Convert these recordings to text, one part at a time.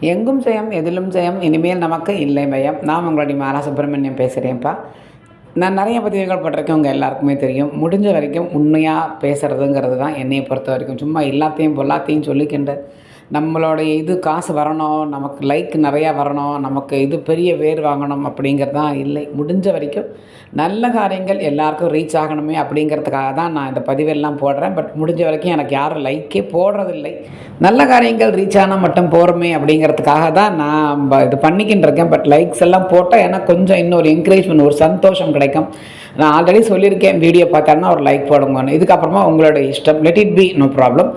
எங்கும் ஜெயம் எதிலும் ஜெயம் இனிமேல் நமக்கு இல்லை பயம். நான் உங்களுடைய மாலா சுப்பிரமணியம் பேசுகிறேன்ப்பா நான் நிறைய பதிவுகள் போட்டிருக்கேன் உங்கள் எல்லாருக்குமே தெரியும். முடிஞ்ச வரைக்கும் உண்மையாக பேசுகிறதுங்கிறது தான் என்னையை பொறுத்த வரைக்கும். சும்மா எல்லாத்தையும் பொல்லாத்தையும் சொல்லிக்கின்ற நம்மளுடைய இது காசு வரணும் நமக்கு லைக் நிறையா வரணும் நமக்கு இது பெரிய வேர் வாங்கணும் அப்படிங்கிறது தான் இல்லை. முடிஞ்ச வரைக்கும் நல்ல காரியங்கள் எல்லாருக்கும் ரீச் ஆகணுமே அப்படிங்கிறதுக்காக தான் நான் இந்த பதிவெல்லாம் போடுறேன். பட் முடிஞ்ச வரைக்கும் எனக்கு யாரும் லைக்கே போடுறதில்லை. நல்ல காரியங்கள் ரீச் ஆனால் மட்டும் போகிறோமே அப்படிங்கிறதுக்காக தான் நான் இது பண்ணிக்கிட்டு இருக்கேன். பட் லைக்ஸ் எல்லாம் போட்டால் எனக்கு கொஞ்சம் இன்னொரு என்கரேஜ்மெண்ட் ஒரு சந்தோஷம் கிடைக்கும். நான் ஆல்ரெடி சொல்லியிருக்கேன் வீடியோ பார்த்தாருன்னா ஒரு லைக் போடுங்கன்னு. இதுக்கப்புறமா உங்களோட இஷ்டம். Let it be no problem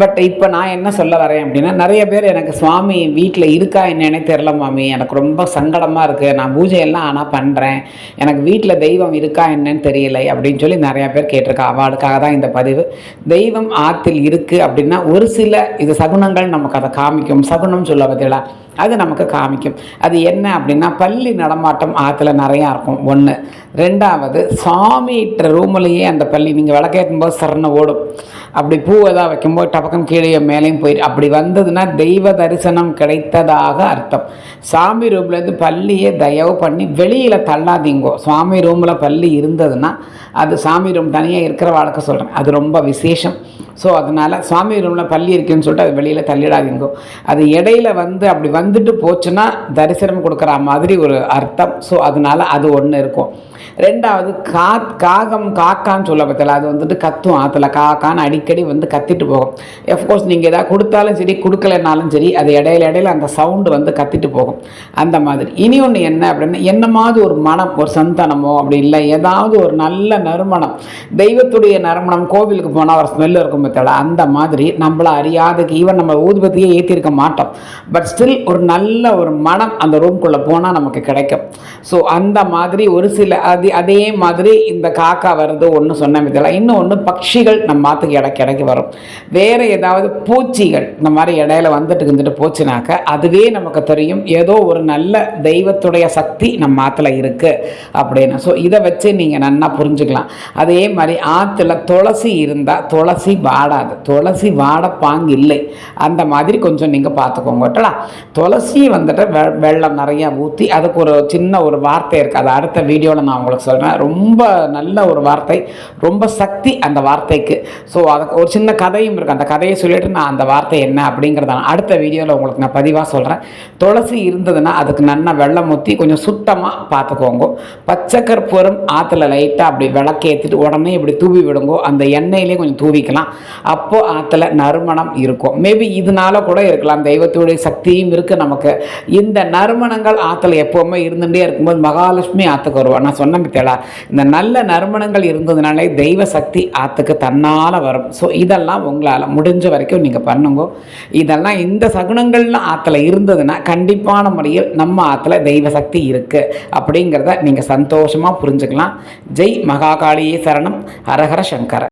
but இப்போ நான் என்ன சொல்ல வரேன் அப்படின்னா நிறைய பேர் எனக்கு சுவாமி வீட்டில் இருக்கா என்னன்னே தெரில மாமி. எனக்கு ரொம்ப சங்கடமாக இருக்குது நான் பூஜையெல்லாம் ஆனால் பண்ணுறேன் எனக்கு வீட்டில் தெய்வம் இருக்கா என்னன்னு தெரியலை அப்படின்னு சொல்லி நிறையா பேர் கேட்டிருக்கா. அவளுக்காக தான் இந்த பதிவு. தெய்வம் ஆத்தில் இருக்குது அப்படின்னா ஒரு சில இது சகுனங்கள் நமக்கு அதை காமிக்கும். சகுனம் சொல்ல பார்த்தீங்களா அது நமக்கு காமிக்கும். அது என்ன அப்படின்னா பள்ளி நடமாட்டம் ஆற்றுல நிறையா இருக்கும். ஒன்று ரெண்டாவது சாமிகிட்ட ரூம்லேயே அந்த பள்ளி நீங்கள் விளக்கேற்றும் போது சரண ஓடும். அப்படி பூ எதாவது வைக்கும்போது டபக்கம் கீழே மேலேயும் போயிடு அப்படி வந்ததுன்னா தெய்வ தரிசனம் கிடைத்ததாக அர்த்தம். சாமி ரூம்லேருந்து பள்ளியை தயவு பண்ணி வெளியில் தள்ளாதீங்கோ. சுவாமி ரூமில் பள்ளி இருந்ததுன்னா அது சாமி ரூம் தனியாக இருக்கிற வாழ்க்கை சொல்கிறேன் அது ரொம்ப விசேஷம். ஸோ அதனால் சுவாமி ரூமில் பள்ளி இருக்குன்னு சொல்லிட்டு அது வெளியில் தள்ளிடாதீங்க. அது இடையில வந்து அப்படி வந்துட்டு போச்சுன்னா தரிசனம் கொடுக்குற மாதிரி ஒரு அர்த்தம். ஸோ அதனால அது ஒன்று இருக்கும். ரெண்டாவது கா காகம் காக்கான்னு சொல்ல பார்த்தல அது வந்துட்டு கத்தும் ஆற்றுல காக்கான்னு அடிக்கடி வந்து கத்திட்டு போகும். எஃப்கோர்ஸ் நீங்கள் எதாவது கொடுத்தாலும் சரி கொடுக்கலனாலும் சரி அது இடையில இடையில அந்த சவுண்டு வந்து கத்திட்டு போகும். அந்த மாதிரி. இனி ஒன்று என்ன அப்படின்னா என்னமாவது ஒரு மனம் ஒரு சந்தனமோ அப்படி இல்லை. ஏதாவது ஒரு நல்ல நறுமணம். தெய்வத்துடைய நறுமணம் கோவிலுக்கு போனால் ஒரு ஸ்மெல் இருக்கும் பார்த்தல அந்த மாதிரி நம்மள அறியாதக்கு ஈவன் நம்ம ஊதுபத்தியே ஏற்றிருக்க மாட்டோம். பட் ஸ்டில் ஒரு நல்ல ஒரு மனம் அந்த ரூம்குள்ளே போனால் நமக்கு கிடைக்கும். ஸோ அந்த மாதிரி ஒரு சில அது அதே மாதிரி இந்த காக்கா வருது ஒன்று சொன்ன பார்த்தல இன்னும் ஒன்று பட்சிகள் நம்ம மாற்றுக்கு இடைக்கு இடைக்கு வரும். வேறு ஏதாவது பூச்சிகள் இந்த மாதிரி இடையில வந்துட்டு இருந்துட்டு போச்சுனாக்க அதுவே நமக்கு தெரியும் ஏதோ ஒரு நல்ல தெய்வத்துடைய சக்தி நம்ம ஆற்றுல இருக்குது அப்படின்னு. ஸோ இதை வச்சு நீங்கள் நன்னா புரிஞ்சுக்கலாம். அதே மாதிரி ஆற்றுல துளசி இருந்தால் துளசி வாடாது. துளசி வாட பாங்கு இல்லை. அந்த மாதிரி கொஞ்சம் நீங்கள் பார்த்துக்கோங்கட்டா துளசி வந்துட்டு வெ வெள்ளம் நிறையா ஊற்றி அதுக்கு ஒரு சின்ன ஒரு வார்த்தை இருக்குது அது அடுத்த வீடியோவில் நான் உங்களுக்கு சொல்கிறேன் ரொம்ப நல்ல ஒரு வார்த்தை. ரொம்ப சக்தி அந்த வார்த்தைக்கு. ஸோ அதுக்கு ஒரு சின்ன கதையும் இருக்குது அந்த கதையை சொல்லிவிட்டு நான் அந்த வார்த்தை என்ன அப்படிங்கிறத நான் அடுத்த வீடியோவில் உங்களுக்கு நான் பதிவாக சொல்கிறேன் துளசி இருந்ததுன்னா அதுக்கு நல்லா வெள்ளம் ஊற்றி கொஞ்சம் சுத்தமாக பார்த்துக்கோங்க. பச்சை கற்பூரம் ஆற்றுல லைட்டாக அப்படி விளக்கேற்றிட்டு உடனே இப்படி தூவி விடுங்கோ. அந்த எண்ணெயிலே கொஞ்சம் தூவிக்கலாம். அப்போ ஆற்றுல நறுமணம் இருக்கும். மேபி இதனால கூட இருக்கலாம். தெய்வத்துடைய சக்தியும் இருக்குது நமக்கு. இந்த நறுமணங்கள் ஆற்றுல எப்போவுமே இருந்துகிட்டே இருக்கும்போது மகாலட்சுமி ஆற்றுக்கு வருவா. நான் சொன்ன பத்தியலா இந்த நல்ல நறுமணங்கள் இருந்ததுனாலே தெய்வ சக்தி ஆற்றுக்கு தன்னால் வரும். ஸோ இதெல்லாம் உங்களால் முடிஞ்ச வரைக்கும் நீங்கள் பண்ணுங்க. இதெல்லாம் இந்த சகுனங்கள்லாம் ஆற்றுல இருந்ததுன்னா கண்டிப்பான முறையில் நம்ம ஆற்றுல தெய்வ சக்தி இருக்குது அப்படிங்கிறத நீங்கள் சந்தோஷமாக புரிஞ்சுக்கலாம். ஜெய் மகாகாளியே சரணம். ஹரஹர சங்கர.